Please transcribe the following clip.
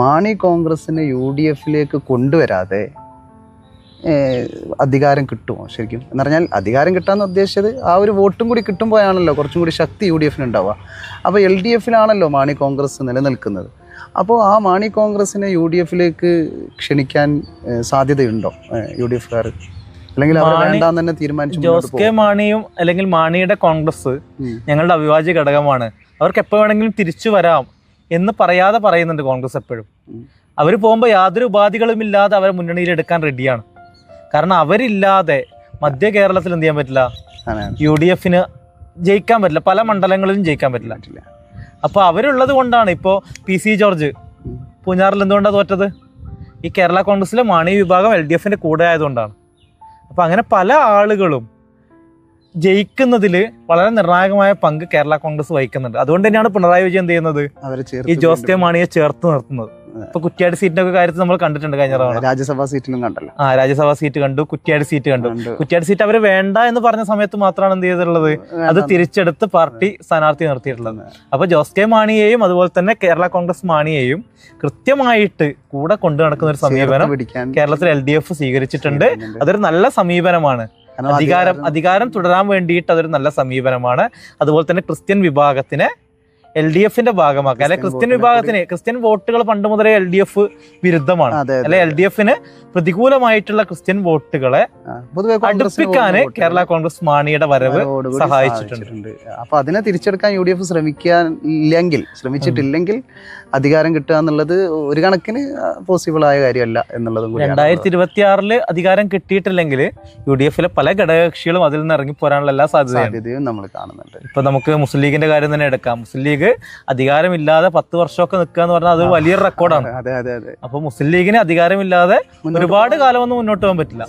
മാണി കോൺഗ്രസിനെ U D എഫിലേക്ക് കൊണ്ടുവരാതെ അധികാരം കിട്ടുമോ ശരിക്കും? എന്ന് പറഞ്ഞാൽ അധികാരം കിട്ടാമെന്ന് ഉദ്ദേശിച്ചത് ആ ഒരു വോട്ടും കൂടി കിട്ടുമ്പോഴാണല്ലോ കുറച്ചും കൂടി ശക്തി യു ഡി എഫിന് ഉണ്ടാവുക. അപ്പോൾ എൽ ഡി എഫിലാണല്ലോ മാണി കോൺഗ്രസ് നിലനിൽക്കുന്നത്. അപ്പോൾ ആ മാണി കോൺഗ്രസിനെ യു ഡി എഫിലേക്ക് ക്ഷണിക്കാൻ സാധ്യതയുണ്ടോ യു ഡി എഫുകാർ അല്ലെങ്കിൽ അവർ വേണ്ടാന്ന് തന്നെ തീരുമാനിച്ചു ജോസ് കെ മാണിയും അല്ലെങ്കിൽ മാണിയുടെ കോൺഗ്രസ് ഞങ്ങളുടെ അവിഭാജ്യ ഘടകമാണ്. അവർക്ക് എപ്പോൾ വേണമെങ്കിലും തിരിച്ചു വരാം. എന്ന് പറയാതെ പറയുന്നുണ്ട് കോൺഗ്രസ് എപ്പോഴും. അവർ പോകുമ്പോൾ യാതൊരു ഉപാധികളും ഇല്ലാതെ അവരെ മുന്നണിയിൽ എടുക്കാൻ റെഡിയാണ് കാരണം അവരില്ലാതെ മധ്യ കേരളത്തിൽ എന്ത് ചെയ്യാൻ പറ്റില്ല. യു ഡി എഫിന് ജയിക്കാൻ പറ്റില്ല പല മണ്ഡലങ്ങളിലും ജയിക്കാൻ പറ്റില്ല. അപ്പോൾ അവരുള്ളത് കൊണ്ടാണ് ഇപ്പോൾ പി സി ജോർജ്. പൂഞ്ഞാറിൽ എന്തുകൊണ്ടാണ് തോറ്റത് ഈ കേരള കോൺഗ്രസിലെ മാണി വിഭാഗം എൽ ഡി എഫിന്റെ കൂടെ ആയതുകൊണ്ടാണ് അപ്പോൾ അങ്ങനെ പല ആളുകളും ജയിക്കുന്നതിൽ വളരെ നിർണായകമായ പങ്ക് കേരള കോൺഗ്രസ് വഹിക്കുന്നുണ്ട്. അതുകൊണ്ട് തന്നെയാണ് പിണറായി വിജയൻ എന്ത് ചെയ്യുന്നത്? ഈ ജോസ് കെ മാണിയെ ചേർത്ത് നിർത്തുന്നത്. ഇപ്പൊ കുറ്റ്യാടി സീറ്റിന്റെ ഒക്കെ കാര്യത്തിൽ നമ്മൾ കണ്ടിട്ടുണ്ട് കഴിഞ്ഞ തവണ. രാജ്യസഭാ സീറ്റിലും കണ്ടല്ലോ. ആ രാജ്യസഭാ സീറ്റ് കണ്ടു കുറ്റ്യാടി സീറ്റ് കണ്ടു. കുറ്റ്യാടി സീറ്റ് അവർ വേണ്ട എന്ന് പറഞ്ഞ സമയത്ത് മാത്രമാണ് എന്ത് ചെയ്തിട്ടുള്ളത്? അത് തിരിച്ചെടുത്ത് പാർട്ടി സ്ഥാനാർത്ഥി നിർത്തിയിട്ടുള്ളത്. അപ്പൊ ജോസ് കെ മാണിയെയും അതുപോലെ തന്നെ കേരള കോൺഗ്രസ് മാണിയെയും കൃത്യമായിട്ട് കൂടെ കൊണ്ടു നടക്കുന്ന ഒരു സമീപനം കേരളത്തിൽ എൽ ഡി എഫ് സ്വീകരിച്ചിട്ടുണ്ട്. അതൊരു നല്ല സമീപനമാണ്. അധികാരം അധികാരം തുടരാൻ വേണ്ടിയിട്ട് അതൊരു നല്ല സമീപനമാണ്. അതുപോലെ തന്നെ ക്രിസ്ത്യൻ വിഭാഗത്തിനെ എൽ ഡി എഫിന്റെ ഭാഗമാക്കുക. അല്ലെ ക്രിസ്ത്യൻ വിഭാഗത്തിന് ക്രിസ്ത്യൻ വോട്ടുകൾ പണ്ട് മുതലേ എൽ ഡി എഫ് വിരുദ്ധമാണ്. അല്ലെ എൽ ഡി എഫിന് പ്രതികൂലമായിട്ടുള്ള ക്രിസ്ത്യൻ വോട്ടുകളെ അടുപ്പിക്കാന് കേരള കോൺഗ്രസ് മാണിയുടെ വരവ് സഹായിച്ചിട്ടുണ്ട്. അപ്പൊ അതിനെ തിരിച്ചെടുക്കാൻ യു ഡി എഫ് ശ്രമിക്കാനില്ലെങ്കിൽ ശ്രമിച്ചിട്ടില്ലെങ്കിൽ അധികാരം കിട്ടുക എന്നുള്ളത് ഒരു കണക്കിന് പോസിബിൾ ആയ കാര്യമല്ല എന്നുള്ളതും രണ്ടായിരത്തി ഇരുപത്തി ആറിൽ അധികാരം കിട്ടിയിട്ടില്ലെങ്കിൽ യു ഡി എഫിലെ പല ഘടകകക്ഷികളും അതിൽ നിന്ന് ഇറങ്ങി പോരാനുള്ള എല്ലാ സാധ്യതയും നമ്മൾ കാണുന്നുണ്ട്. ഇപ്പൊ നമുക്ക് മുസ്ലിം ലീഗിന്റെ കാര്യം തന്നെ എടുക്കാം. മുസ്ലിം ലീഗ് അധികാരമില്ലാതെ പത്ത് വർഷമൊക്കെ നിൽക്കുക എന്ന് പറഞ്ഞാൽ അതൊരു വലിയൊരു റെക്കോർഡാണ് അപ്പൊ മുസ്ലിം ലീഗിന് അധികാരമില്ലാതെ ഒരുപാട് കാലമൊന്നും മുന്നോട്ട് പോകാൻ പറ്റില്ല.